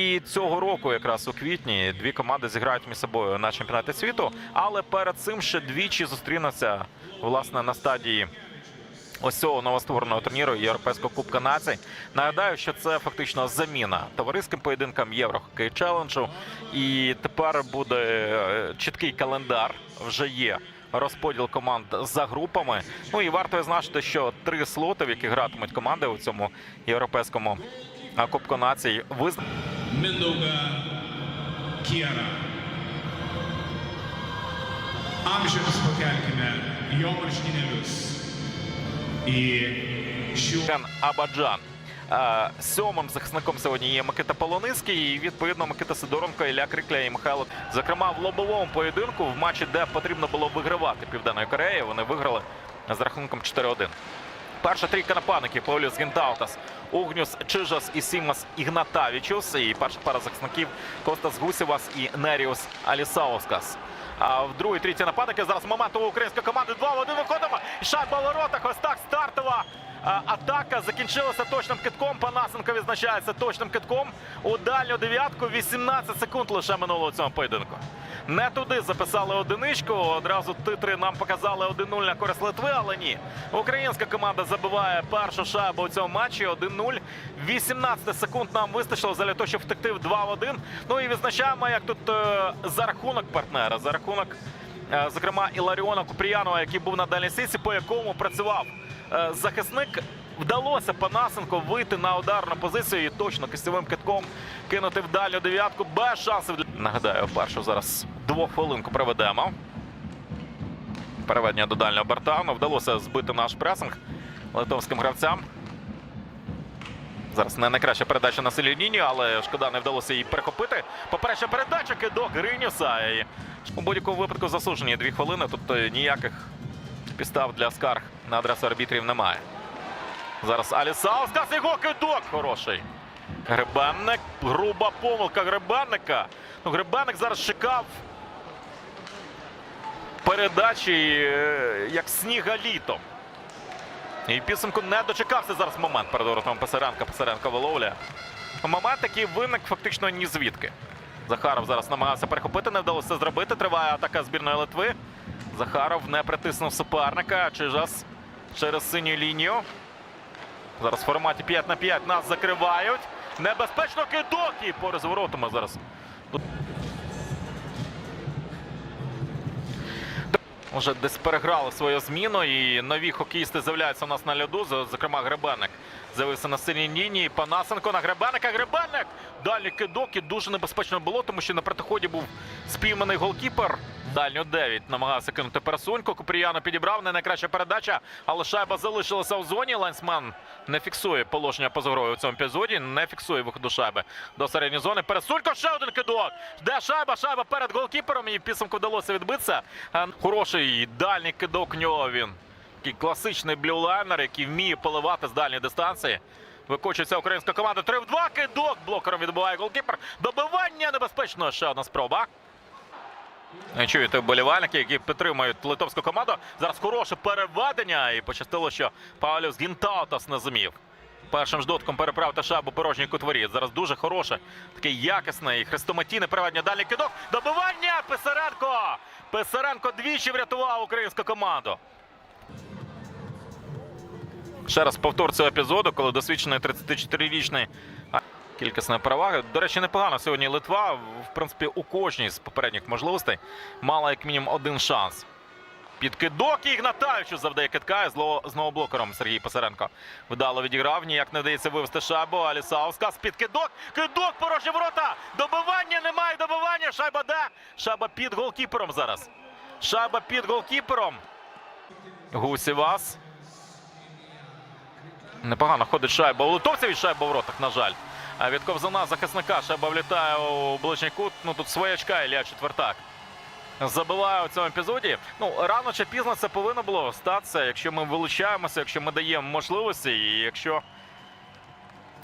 І цього року, якраз у квітні, дві команди зіграють між собою на чемпіонаті світу, але перед цим ще двічі зустрінуться власне на стадії ось цього новоствореного турніру Європейського Кубка націй. Нагадаю, що це фактично заміна товариським поєдинкам Єврохокей челенджу. І тепер буде е, чіткий календар. Вже є розподіл команд за групами. Ну і варто відзначити, що три слоти, в які гратимуть команди у цьому європейському Кубку націй, визнані. Mindauga Kiera. Amžiams pakelkime jo marškinėlius į šių Абаджан. Сьомим захисником сьогодні є Микита Полоницький. І відповідно Микита Сидоренко, Ілля Крикля і Михайло. Зокрема, в лобовому поєдинку в матчі, де потрібно було вигравати Південної Кореї, вони виграли з рахунком 4-1. Перша трійка нападників Паулюс Гінтаутас, Угнюс Чижас і Сімас Ігнатавічус. І перша пара захисників Костас Гусєвас і Неріус Алісаускас. А в другій трійці нападники зараз момент у української команди 2 в 1 виходимо. Шайба в воротах. Ось так стартова атака закінчилася точним китком. Панасенко відзначається точним китком. У дальню дев'ятку 18 секунд лише минуло у цьому поєдинку. Не туди записали одиничку. Одразу титри нам показали 1-0 на користь Литви, але ні. Українська команда забиває першу шайбу у цьому матчі 1-0. 18 секунд нам вистачило для того, щоб втекти в 2-1. Ну і відзначаємо, як тут е, за рахунок партнера, за рахунок, е, зокрема, Іларіона Купріянова, який був на дальній сіці, по якому працював е, захисник. Вдалося Панасенко вийти на ударну позицію і точно кистєвим китком кинути в дальню дев'ятку без шансів. Нагадаю, першу зараз двохвилинку проведемо. Переведення до дальнього борта. Ну, вдалося збити наш пресинг литовським гравцям. Зараз не найкраща передача на силі лінію, але шкода не вдалося її перехопити. Попередня передача кидок Гринюса. І у будь-якому випадку заслужені дві хвилини. Тобто ніяких підстав для скарг на адресу арбітрів немає. Зараз Алісаускас його кидок хороший. Гребенник. Груба помилка Гребенника. Ну, Гребенник зараз чекав передачі е, як сніга літом. І підсумку не дочекався зараз момент перед воротом Писаренка. Писаренко виловлює. Момент, який виник фактично ні звідки. Захаров зараз намагався перехопити, не вдалося зробити. Триває атака збірної Литви. Захаров не притиснув суперника. Чижас через синю лінію. Зараз в форматі 5 на 5 нас закривають. Небезпечно кидок і по з воротами зараз. Вже десь переграли свою зміну, і нові хокеїсти з'являються у нас на льоду. Зокрема, Гребенник з'явився на синій лінії. Панасенко на Гребенника. Гребенник! Далі кидок і дуже небезпечно було, тому що на протиході був спійманий голкіпер. Дальню 9 намагався кинути пересуньку. Купріяно підібрав не найкраща передача, але шайба залишилася у зоні. Лайнсмен не фіксує положення поза грою у цьому епізоді. Не фіксує виходу шайби до середньої зони. Пересунько ще один кидок. Де шайба? Шайба перед голкіпером. І в підсумку вдалося відбитися. Е, Хороший дальній кидок нього він. Такий класичний блюлайнер, який вміє поливати з дальньої дистанції. Викочується українська команда. 3 в 2. Кидок блокером відбуває голкіпер. Добивання небезпечно. Ще одна спроба. Чуєте вболівальники, які підтримують литовську команду. Зараз хороше переведення. І пощастило, що Паулюс Гінтаутас не зумів. Першим ж дотком переправити шайбу порожній кутворі. Зараз дуже хороше, таке якісне і хрестоматійне переведення. Далі кидок. Добивання! Писаренко! Писаренко двічі врятував українську команду. Ще раз повтор цього епізоду, коли досвідчений 34-річний а, кількісна перевага. До речі, непогано сьогодні Литва, в принципі, у кожній з попередніх можливостей мала як мінімум один шанс. Підкидок і Ігнатавичу завдає китка і знову блокером Сергій Писаренко. Вдало відіграв, ніяк не вдається вивести шайбу. Алісаускас підкидок, кидок, порожні ворота. Добивання немає добивання. Шайба де? Шайба під голкіпером зараз. Шайба під голкіпером. Гусівас. Непогано ходить шайба. У литовців і шайба в воротах, на жаль. А від ковзана захисника шайба влітає у ближній кут. Ну тут своячка Ілля Четвертак. Забиває у цьому епізоді. Ну, рано чи пізно це повинно було статися, якщо ми вилучаємося, якщо ми даємо можливості, і якщо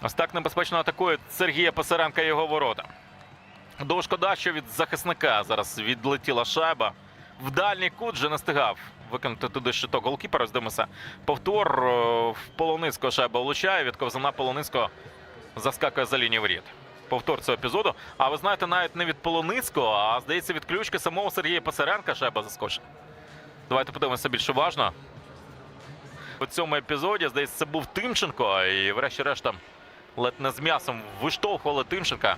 ось так небезпечно атакує Сергія Писаренка і його ворота. Дуже шкода, що від захисника зараз відлетіла шайба. В дальній кут вже не стигав викинути туди щиток голкіпера. Здивимося. Повтор е, в Полоницького шайба влучає. Від ковзана Полоницького заскакує за лінію воріт. повтор цього епізоду. А ви знаєте, навіть не від Полоницького, а здається, від ключки самого Сергія Писаренка шайба заскочить. Давайте подивимося більш уважно. У цьому епізоді, здається, це був Тимченко, і врешті-решт ледь не з м'ясом виштовхували Тимченка.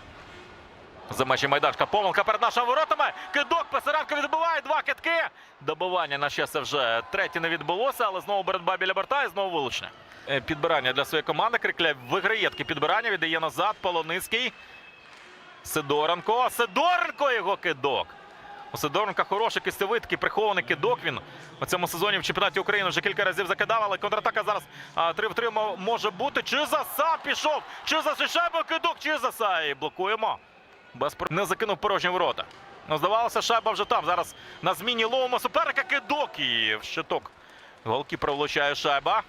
За межі майданчика. Помилка перед нашими воротами. Кидок Писаренко відбиває. Два китки. Добивання на щастя вже третє не відбулося, але знову боротьба біля борта і знову вилучення. Е, Підбирання для своєї команди. Крикля виграє таке підбирання, віддає назад. Полоницький. Сидоренко. Сидоренко його кидок. У Сидоренка хороший кистовий, такий прихований кидок. Він у цьому сезоні в чемпіонаті України вже кілька разів закидав, але контратака зараз а, 3 в 3 мо- може бути. Чизаса пішов. Чизаса шайба кидок. Чизаса. І блокуємо. Без не закинув порожні ворота. Ну, здавалося, шайба вже там. Зараз на зміні ловимо суперника кидок і в щиток. Голкіпер влучає шайба.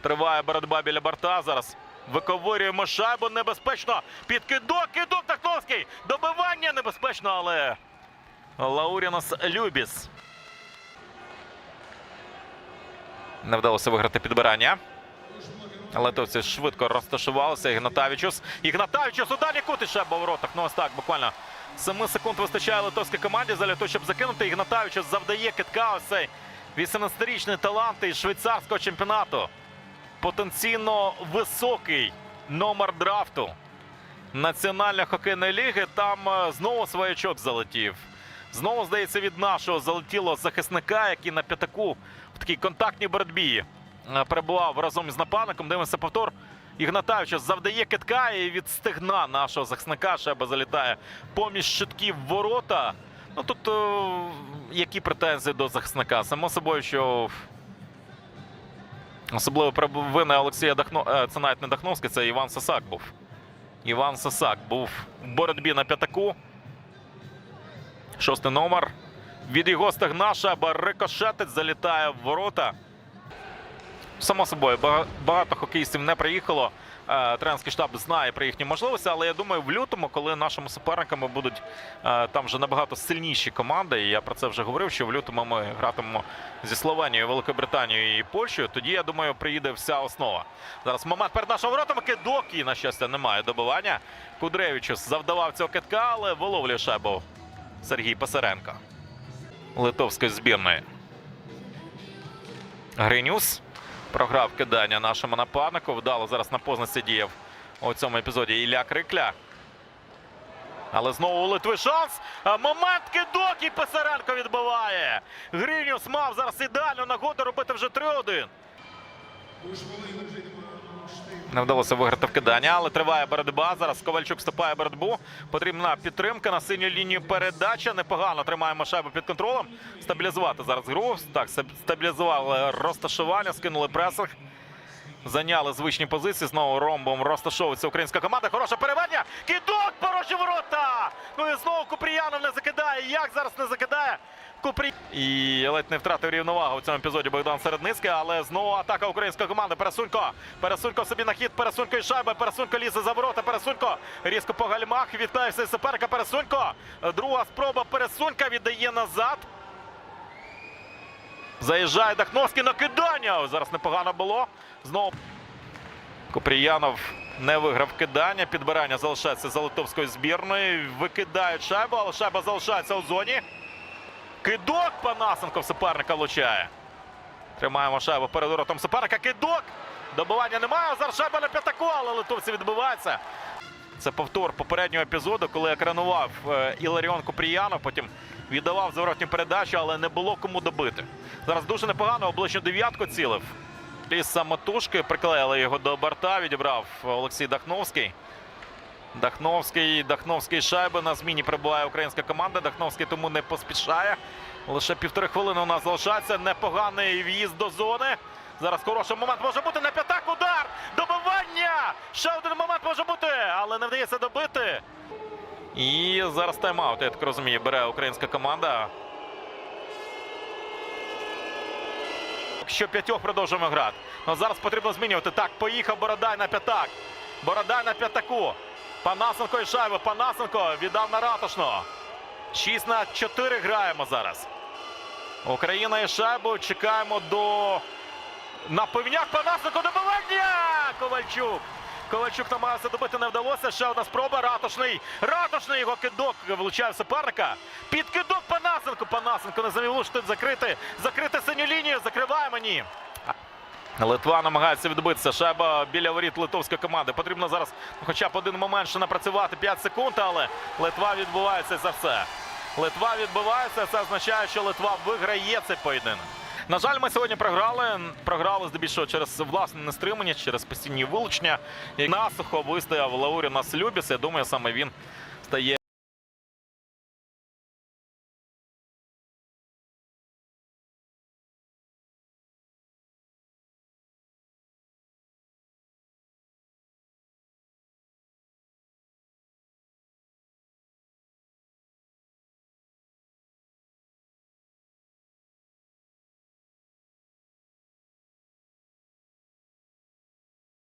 Триває боротьба біля борта. Зараз виковирюємо шайбу небезпечно. Під кидок, кидок Тахновський. Добивання небезпечно, але Лаурінос Любіс. Не вдалося виграти підбирання. Литовці швидко розташувалися. Ігнатавічус. Ігнатавічус у далі кути шайба у воротах. Ну ось так, буквально 7 секунд вистачає литовській команді для того, щоб закинути. Ігнатавічус завдає китка. Ось цей 18-річний талант із швейцарського чемпіонату. Потенційно високий номер драфту Національної хокейної ліги. Там е, знову своячок залетів. Знову, здається, від нашого залетіло захисника, який на п'ятаку в такій контактній боротьбі перебував разом із нападником. Дивимося повтор. Ігнатавича завдає китка і від стегна нашого захисника шеба залітає поміж щитків ворота. Ну тут е, які претензії до захисника? Само собою, що особливо провина Олексія Дахно... е, Це навіть не Дахновський, це Іван Сосак був. Іван Сосак був в боротьбі на п'ятаку. Шостий номер. Від його стегна шаба рикошетить, залітає в ворота. Само собою, багато хокеїстів не приїхало. Е, Тренерський штаб знає про їхні можливості, але я думаю, в лютому, коли нашими суперниками будуть е, там вже набагато сильніші команди, і я про це вже говорив, що в лютому ми гратимемо зі Словенією, Великою Британією і Польщею. Тоді я думаю, приїде вся основа. Зараз момент перед нашими воротами кидок на щастя, немає добивання. Кудревичус завдавав цього китка, але виловлює шайбу Сергій Писаренко литовської збірної. Гринюс програв кидання нашому напарнику. Вдало зараз на позначці діяв у цьому епізоді Ілля Крикля. Але знову у Литви шанс. Момент кидок і Писаренко відбиває. Гринюс мав зараз ідеальну нагоду робити вже 3-1. Не вдалося виграти вкидання, але триває боротьба. Зараз Ковальчук вступає боротьбу. Потрібна підтримка на синю лінію передача. Непогано тримаємо шайбу під контролем. Стабілізувати зараз гру. Так, стабілізували розташування, скинули пресинг. Зайняли звичні позиції. Знову ромбом розташовується українська команда. Хороше переведення. Кидок порожні ворота. Ну і знову Купріянов не закидає. Як зараз не закидає? Купрі... І ледь не втратив рівновагу у цьому епізоді Богдан Середницький, але знову атака української команди. Пересунько. Пересунько собі на хід. Пересунько і шайба. Пересунько лізе за ворота. Пересунько різко по гальмах. Відклався суперника. Пересунько. Друга спроба. Пересунька віддає назад. Заїжджає Дахновський на кидання. Зараз непогано було. Знову Купріянов не виграв кидання. Підбирання залишається за литовською збірною. Викидають шайбу, але шайба залишається у зоні. Кидок Панасенко в суперника влучає. Тримаємо шайбу перед воротом суперника. Кидок. Добивання немає. Зараз шайба на п'ятаку, але литовці відбиваються. Це повтор попереднього епізоду, коли екранував е, Іларіон Купріянов, потім віддавав заворотню передачу, але не було кому добити. Зараз дуже непогано, обличчя дев'ятку цілив. Із самотужки приклеїли його до борта, відібрав Олексій Дахновський. Дахновський, Дахновський шайби на зміні прибуває українська команда. Дахновський тому не поспішає. Лише півтори хвилини у нас залишається. Непоганий в'їзд до зони. Зараз хороший момент може бути на п'ятак. Удар! Добивання! Ще один момент може бути, але не вдається добити. І зараз тайм-аут, я так розумію, бере українська команда. Що п'ятьох продовжуємо грати. Ну, зараз потрібно змінювати. Так, поїхав Бородай на п'ятак. Бородай на п'ятаку. Панасенко і шайба. Панасенко віддав на ратушного. 6 на 4 граємо зараз. Україна і шайбу. Чекаємо до. На пивняк Панасенко добивання! Ковальчук. Ковальчук намагався добити, не вдалося. Ще одна спроба. Ратушний. Ратушний його кидок влучає суперника. Під кидок Панасенко. Панасенко не замів влучити, закрити. Закрити синю лінію. Закриває мені. Литва намагається відбитися. Шайба біля воріт литовської команди. Потрібно зараз хоча б один момент ще напрацювати 5 секунд, але Литва відбувається за все. Литва відбувається. Це означає, що Литва виграє цей поєдинок. На жаль, ми сьогодні програли. Програли здебільшого через власне нестриманість, через постійні вилучення. І насухо вистояв Лаурі Наслюбіс. Я думаю, саме він стає.